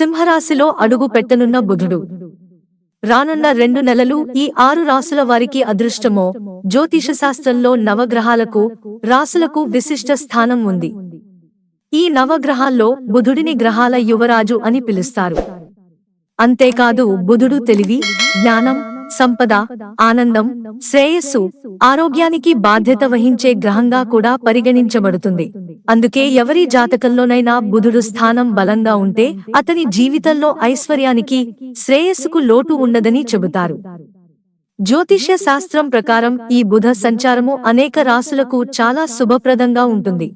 సింహరాశిలో అడుగు పెట్టనున్న బుధుడు. రానున్న రెండు నెలలు ఈ ఆరు రాసుల వారికి అదృష్టమో జ్యోతిష శాస్త్రంలో నవగ్రహాలకు రాసులకు విశిష్ట స్థానం ఉంది. ఈ నవగ్రహాల్లో బుధుడిని గ్రహాల యువరాజు అని పిలుస్తారు. అంతేకాదు బుధుడు తెలివి జ్ఞానం సంపద ఆనందం శ్రేయస్సు ఆరోగ్యానికి బాధ్యత వహించే గ్రహంగా కూడా పరిగణించబడుతుంది. అందుకే ఎవరి జాతకంలోనైనా బుధుడు స్థానం బలంగా ఉంటే అతని జీవితంలో ఐశ్వర్యానికి శ్రేయస్సుకు లోటు ఉండదని చెబుతారు. జ్యోతిష్య శాస్త్రం ప్రకారం ఈ బుధ సంచారము అనేక రాసులకు చాలా శుభప్రదంగా ఉంటుంది.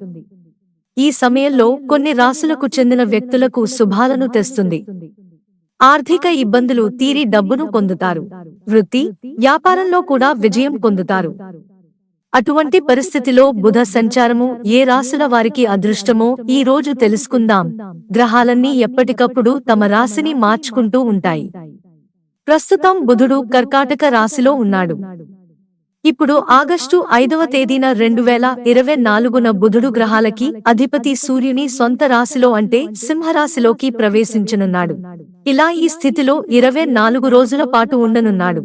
ఈ సమయంలో కొన్ని రాసులకు చెందిన వ్యక్తులకు శుభాలను తెస్తుంది. ఆర్థిక ఇబ్బందులు తీరి డబ్బును పొందుతారు. వృత్తి వ్యాపారంలో కూడా విజయం పొందుతారు. అటువంటి పరిస్థితిలో బుధ సంచారము ఏ రాశుల వారికి అదృష్టమో ఈ రోజు తెలుసుకుందాం. గ్రహాలన్నీ ఎప్పటికప్పుడు తమ రాశిని మార్చుకుంటూ ఉంటాయి. ప్రస్తుతం బుధుడు కర్కాటక రాశిలో ఉన్నాడు. ఇప్పుడు ఆగస్టు ఐదవ తేదీన రెండు వేల ఇరవై నాలుగున బుధుడు గ్రహాలకి అధిపతి సూర్యుని సొంత రాశిలో అంటే సింహరాశిలోకి ప్రవేశించనున్నాడు. ఇలా ఈ స్థితిలో ఇరవై నాలుగు రోజుల పాటు ఉండనున్నాడు.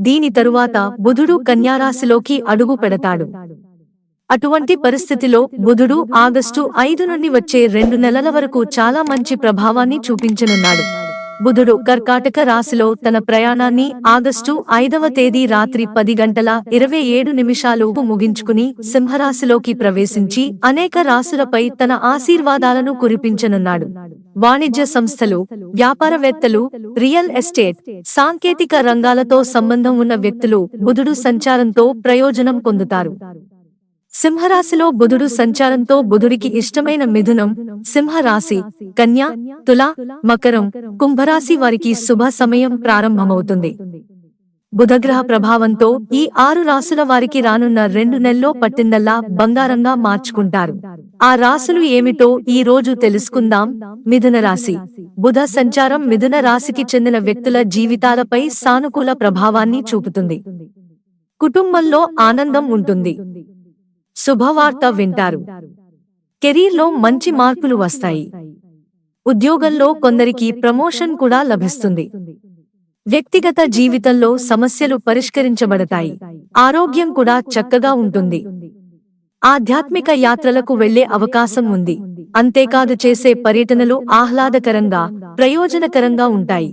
దీని తరువాత బుధుడు కన్యారాశిలోకి అడుగు పెడతాడు. అటువంటి పరిస్థితిలో బుధుడు ఆగస్టు ఐదు నుండి వచ్చే రెండు నెలల వరకు చాలా మంచి ప్రభావాన్ని చూపించనున్నాడు. బుధుడు కర్కాటక రాశిలో తన ప్రయాణాన్ని ఆగస్టు ఐదవ తేదీ రాత్రి పది గంటల ఇరవై ఏడు నిమిషాలు ముగించుకుని సింహరాశిలోకి ప్రవేశించి అనేక రాశులపై తన ఆశీర్వాదాలను కురిపించనున్నాడు. వాణిజ్య సంస్థలు వ్యాపారవేత్తలు రియల్ ఎస్టేట్ సాంకేతిక రంగాలతో సంబంధం ఉన్న వ్యక్తులు బుధుడు సంచారంతో ప్రయోజనం పొందుతారు. సింహరాశిలో బుధుడు సంచారంతో బుధుడికి ఇష్టమైన మిథునం సింహరాశి కన్య తుల మకరం కుంభరాశి వారికి శుభ సమయం ప్రారంభమవుతుంది. బుధగ్రహ ప్రభావంతో ఈ ఆరు రాసుల వారికి రానున్న రెండు నెలల్లో పట్టిందల్లా బంగారంగా మార్చుకుంటారు. ఆ రాసులు ఏమిటో ఈ రోజు తెలుసుకుందాం. మిథున రాశి. బుధ సంచారం మిథున రాశికి చెందిన వ్యక్తుల జీవితాలపై సానుకూల ప్రభావాన్ని చూపుతుంది. కుటుంబంలో ఆనందం ఉంటుంది. శుభవార్త వింటారు. కెరీర్లో మంచి మార్పులు వస్తాయి. ఉద్యోగంలో కొందరికి ప్రమోషన్ కూడా లభిస్తుంది. వ్యక్తిగత జీవితంలో సమస్యలు పరిష్కరించబడతాయి. ఆరోగ్యం కూడా చక్కగా ఉంటుంది. ఆధ్యాత్మిక యాత్రలకు వెళ్ళే అవకాశం ఉంది. అంతేకాదు చేసే పర్యటనలు ఆహ్లాదకరంగా ప్రయోజనకరంగా ఉంటాయి.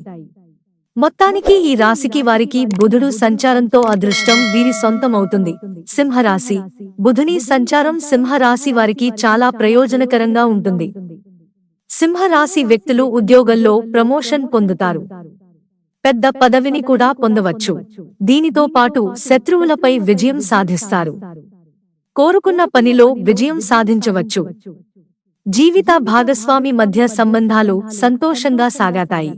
మొత్తానికి ఈ రాశికి వారికి బుధుడు సంచారంతో అదృష్టం వీరి సొంతమవుతుంది. సింహరాశి. బుధుని సంచారం సింహరాశి వారికి చాలా ప్రయోజనకరంగా ఉంటుంది. సింహరాశి వ్యక్తులు ఉద్యోగంలో ప్రమోషన్ పొందుతారు. పెద్ద పదవిని కూడా పొందవచ్చు. దీనితో పాటు శత్రువులపై విజయం సాధిస్తారు. కోరుకున్న పనిలో విజయం సాధించవచ్చు. జీవిత భాగస్వామి మధ్య సంబంధాలు సంతోషంగా సాగాతాయి.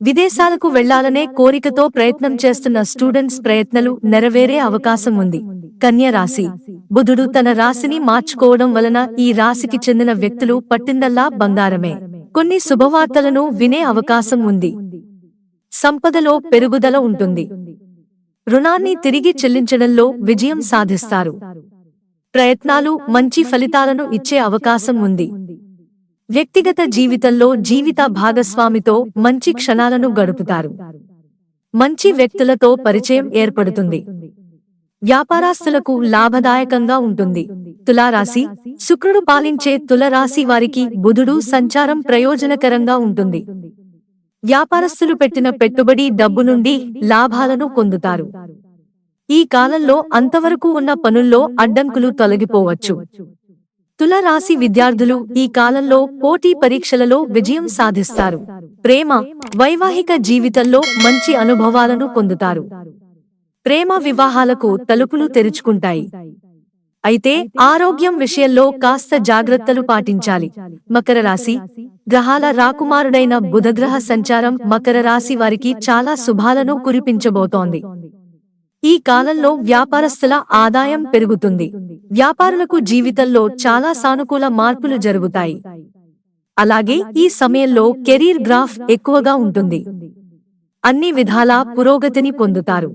విదేశాలకు వెళ్ళాలనే కోరికతో ప్రయత్నం చేస్తున్న స్టూడెంట్స్ ప్రయత్నాలు నెరవేరే అవకాశం ఉంది. కన్య రాశి. బుధుడు తన రాశిని మార్చుకోవడం వలన ఈ రాశికి చెందిన వ్యక్తులు పట్టిందల్లా బంగారమే. కొన్ని శుభవార్తలను వినే అవకాశం ఉంది. సంపదలో పెరుగుదల ఉంటుంది. రుణాన్ని తిరిగి చెల్లించడంలో విజయం సాధిస్తారు. ప్రయత్నాలు మంచి ఫలితాలను ఇచ్చే అవకాశం ఉంది. వ్యక్తిగత జీవితంలో జీవిత భాగస్వామితో మంచి క్షణాలను గడుపుతారు. మంచి వ్యక్తులతో పరిచయం ఏర్పడుతుంది. వ్యాపారాస్తులకు లాభదాయకంగా ఉంటుంది. తులారాశి శుక్రుడు పాలించే తులరాశి వారికి బుధుడు సంచారం ప్రయోజనకరంగా ఉంటుంది. వ్యాపారస్తులు పెట్టిన పెట్టుబడి డబ్బు నుండి లాభాలను పొందుతారు. ఈ కాలంలో అంతవరకు ఉన్న పనుల్లో అడ్డంకులు తొలగిపోవచ్చు. తుల రాశి విద్యార్థులు ఈ కాలంలో పోటీ పరీక్షలలో విజయం సాధిస్తారు. ప్రేమ వైవాహిక జీవితంలో మంచి అనుభవాలను పొందుతారు. ప్రేమ వివాహాలకు తలుపులు తెరుచుకుంటాయి. అయితే ఆరోగ్యం విషయంలో కాస్త జాగ్రత్తలు పాటించాలి. మకర రాశి గ్రహాల రాకుమారుడైన బుధగ్రహ సంచారం మకర రాశి వారికి చాలా శుభాలను కురిపించబోతోంది. ఈ కాలంలో వ్యాపారస్తుల ఆదాయం పెరుగుతుంది. వ్యాపారులకు జీవితంలో చాలా సానుకూల మార్పులు జరుగుతాయి. అలాగే ఈ సమయంలో కెరీర్ గ్రాఫ్ ఎక్కువగా ఉంటుంది. అన్ని విధాలా పురోగతిని పొందుతారు.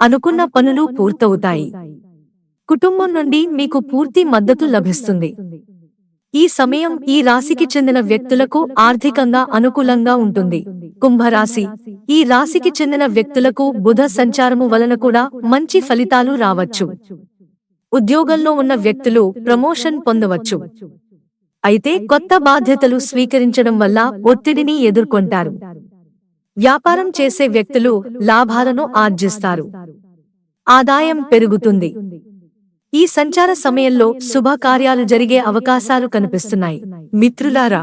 అనుకున్న పనులు పూర్తవుతాయి. కుటుంబం నుండి మీకు పూర్తి మద్దతు లభిస్తుంది. ఈ సమయం ఈ రాశికి చెందిన వ్యక్తులకు ఆర్థికంగా అనుకూలంగా ఉంటుంది. కుంభరాశి. ఈ రాశికి చెందిన వ్యక్తులకు బుధ సంచారము వలన కూడా మంచి ఫలితాలు రావచ్చు. ఉద్యోగంలో ఉన్న వ్యక్తులు ప్రమోషన్ పొందవచ్చు. అయితే కొత్త బాధ్యతలు స్వీకరించడం వల్ల ఒత్తిడిని ఎదుర్కొంటారు. వ్యాపారం చేసే వ్యక్తులు లాభాలను ఆర్జిస్తారు. ఆదాయం పెరుగుతుంది. ఈ సంచార సమయంలో శుభకార్యాలు జరిగే అవకాశాలు కనిపిస్తున్నాయి. మిత్రులారా